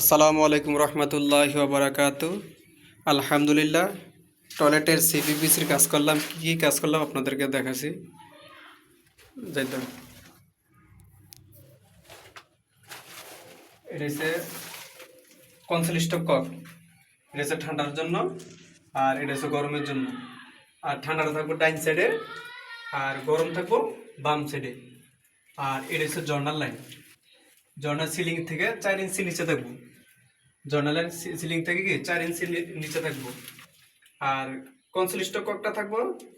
আসসালামু আলাইকুম রহমতুল্লাহ বারাকাত। আলহামদুলিল্লাহ, টয়লেটের সিপিপিসির কাজ করলাম। কী কী কাজ করলাম আপনাদেরকে দেখাচ্ছি। তো। এটা হচ্ছে কনসিলিস্ট কক এটা ঠান্ডার জন্য আর এটা হচ্ছে গরমের জন্য। আর ঠান্ডাটা থাকব ডাইন সাইডে আর গরম থাকব বাম সাইডে আর এটা হচ্ছে জর্নাল লাইন জর্নাল সিলিং থেকে চার ইঞ্চি নিচে থাকব। জর্নালের সিলিং থেকে কি? চার ইঞ্চি নিচে থাকব। আর কনসিলিস্ট ককটা থাকব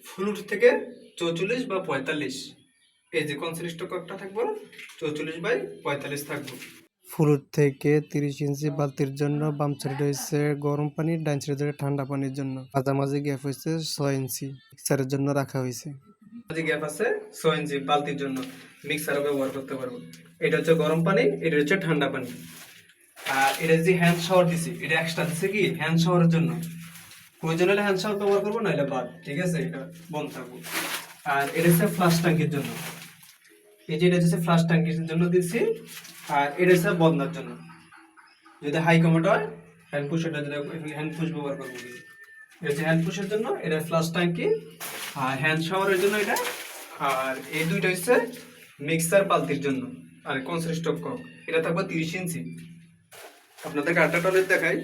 ফ্লুট থেকে চৌচল্লিশ বা পঁয়তাল্লিশ। এই যে কনসিলিস্ট ককটা থাকব, চৌচল্লিশ বাই পঁয়তাল্লিশ থাকব। ফুলুর থেকে তিরিশ ইঞ্চি বালতির জন্য বাম সাইড হয়েছে গরম পানি ডাইন সাইড ঠান্ডা পানির জন্য। মাঝামাঝি গ্যাপ হয়েছে ছয় ইঞ্চি মিক্সারের জন্য রাখা হয়েছে। যে গ্যাপ আছে ইঞ্চি বালতির জন্য মিক্সারও ব্যবহার করতে পারব। এটা হচ্ছে গরম পানি, এটা হচ্ছে ঠান্ডা পানি। আর এটা যে হ্যান্ড শাওয়ার দিছি, এটা এক্সট্রা দিছে কি? হ্যান্ড শাওয়ারের জন্য। প্রয়োজন হলে হ্যান্ড শাওয়ার ব্যবহার করব না এটা বাদ, ঠিক আছে? এটা বন্ধ থাকব। আর এটা হচ্ছে ফ্লাশ ট্যাঙ্কির জন্য। এই যে এটা হচ্ছে ফ্লাশ ট্যাঙ্কির জন্য দিচ্ছি আর এটা হচ্ছে বদনার জন্য। যদি হাই কমেন্ট হয় হ্যান্ড পুশ এটা হ্যান্ড পুশ ব্যবহার করব। এটা হচ্ছে হ্যান্ড পুশের জন্য, এটা ফ্লাশ ট্যাঙ্কি হ্যান্ড শাওয়ারের জন্য এটা। আর এই দুইটা হচ্ছে মিক্সার বালতির জন্য আর কনসেন্ট কক এটা থাকবে তিরিশ ইঞ্চি। আপনাদেরকে আটটা টয়লেট দেখাই।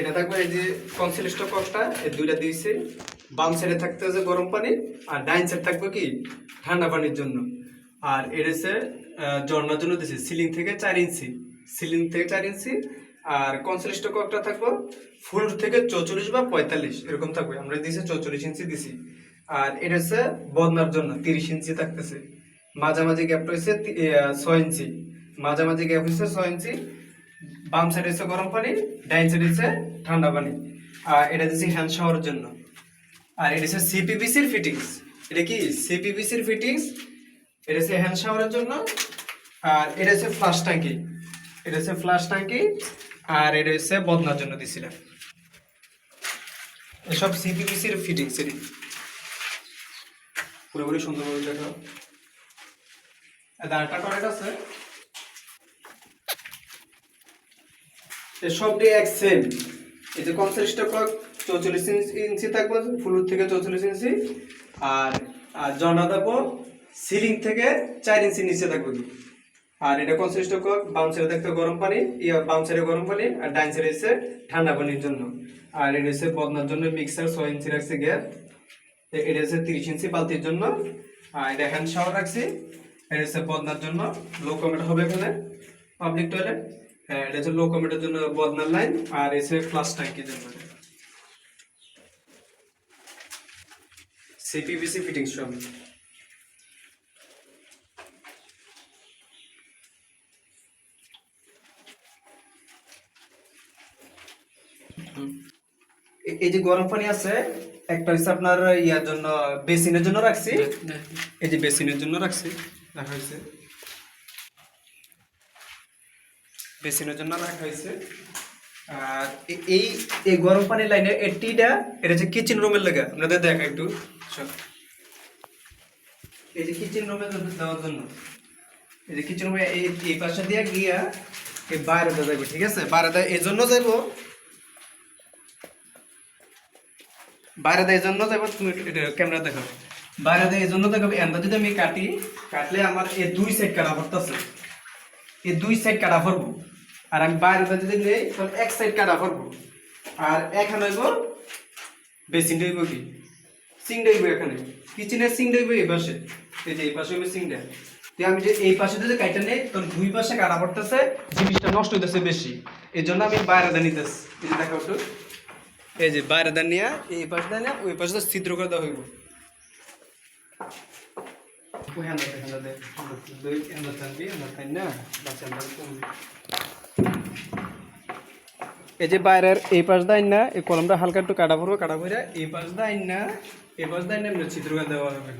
এটা থাকবে এই যে কনসিলিস্ট ককটা এই দুইটা দিয়েছে। বাম সাইডে থাকতে হচ্ছে গরম পানি আর ডাইন সাইড থাকবে কি ঠান্ডা পানির জন্য। আর এটা হচ্ছে আহ, ঝর্ণার জন্য দিয়েছে। সিলিং থেকে চার ইঞ্চি। সিলিং থেকে চার ইঞ্চি আর কনসিলিস্ট ককটা থাকব। ফুল থেকে চৌচল্লিশ বা পঁয়তাল্লিশ এরকম থাকবে। আমরা দিয়েছি চৌচল্লিশ ইঞ্চি দিছি। আর এটা হচ্ছে বদনার জন্য তিরিশ ইঞ্চি থাকতেছে। মাঝামাঝি তি- আহ, ছয় ইঞ্চি। মাঝামাঝি গ্যাপ হচ্ছে ছয় ইঞ্চি। বাম সাইড হচ্ছে গরম পানি ডাইন সাইড হচ্ছে ঠান্ডা পানি। আর এটা দিচ্ছি হ্যান্ড শাওয়ারের জন্য। আর এটা হচ্ছে সিপিবিসির ফিটিংস এটা কি? সিপিবিসির ফিটিংস এটা হচ্ছে হ্যান্ড শাওয়ারের জন্য। আর এটা হচ্ছে ফ্লাশ ট্যাঙ্কি এটা হচ্ছে ফ্লাশ ট্যাঙ্কি আর এটা হচ্ছে বদনার জন্য দিছিলাম। এসব সিপিবিসির ফিটিংস এটি পুরোপুরি সুন্দরভাবে দেখাও। আরেকটা টয়লেট আছে। সবটি এক সেম এই যে কক চৌচল্লিশ ইঞ্চি থাকবে, ফুলুর থেকে চৌচল্লিশ ইঞ্চি। আর আর জনা দেবো সিলিং থেকে চার ইঞ্চি নিচে থাকবে। আর এটা কনসেন্ট কক বাম সাইডে থাকতে গরম পানি, ইয়া বাম সাইডে গরম পানি, আর ডাইন সাইডে হচ্ছে ঠান্ডা পানির জন্য। আর এটা হচ্ছে বদনার জন্য মিক্সার ছয় ইঞ্চি রাখছে গ্যাপ এটা হচ্ছে তিরিশ ইঞ্চি বালতির জন্য। আর এটা হ্যান্ড শাওয়ার রাখছি। এটা হচ্ছে বদনার জন্য। লো কমেট হবে এখানে পাবলিক টয়লেট এটা হচ্ছে লো কমেটের জন্য বদনার লাইন আর এসে ফ্লাশ ট্যাঙ্কির জন্য। সিপিভিসি ফিটিং সব এই যে গরম পানি আছে একটা হচ্ছে আপনার ইয়ার জন্য বেসিনের জন্য রাখছি। এই যে বেসিনের জন্য রাখছি রাখা হয়েছে বেসিনের জন্য রাখা হয়েছে আর এই এই গরম পানির লাইনে এই টিটা এটা হচ্ছে কিচেন রুমের লেগে। আপনাদের দেখা একটু। এই যে কিচেন রুমে দেওয়ার জন্য। এই যে কিচেন রুমে এই পাশে দিয়ে গিয়া এই বাইরে দিয়ে যাবে ঠিক আছে? বাইরে দিয়ে এই জন্য যাইবো। বাইরে দেয় জন্য যাব তুমি ক্যামেরা দেখো। বাইরে দেয়, এই জন্য দেখো এন্দা যদি আমি কাটি, কাটলে আমার এই দুই সাইড কাটা পড়তেছে। এই দুই সাইড কাটা পড়ব। আর আমি বাইরে যদি নেই, তাহলে এক সাইড কাটা পড়ব। আর এখানে হইব বেসিনটা হইব কি? সিং হইব এখানে। কিচেনের সিং হইব এই পাশে। এই যে এই পাশে হইব সিংটা। তো আমি যে এই পাশে যদি কাইটা নেই তখন দুই পাশে কাটা পড়তেছে, জিনিসটা নষ্ট হইতেছে বেশি। এই জন্য আমি বাইরে নিতেছি। দেখো একটু। এই যে বাইরে দানিয়া নিয়ে এই পাশে দানিয়া নিয়ে ওই পাশে তো ছিদ্র করে দেওয়া হইব। এই যে বাইরের এই পাশ দাইন না এই কলমটা হালকা একটু কাটা পড়ব কাটা পড়ে এই পাশ দাইন না এই পাশ দাইন না ছিদ্র করে দেওয়া হবে।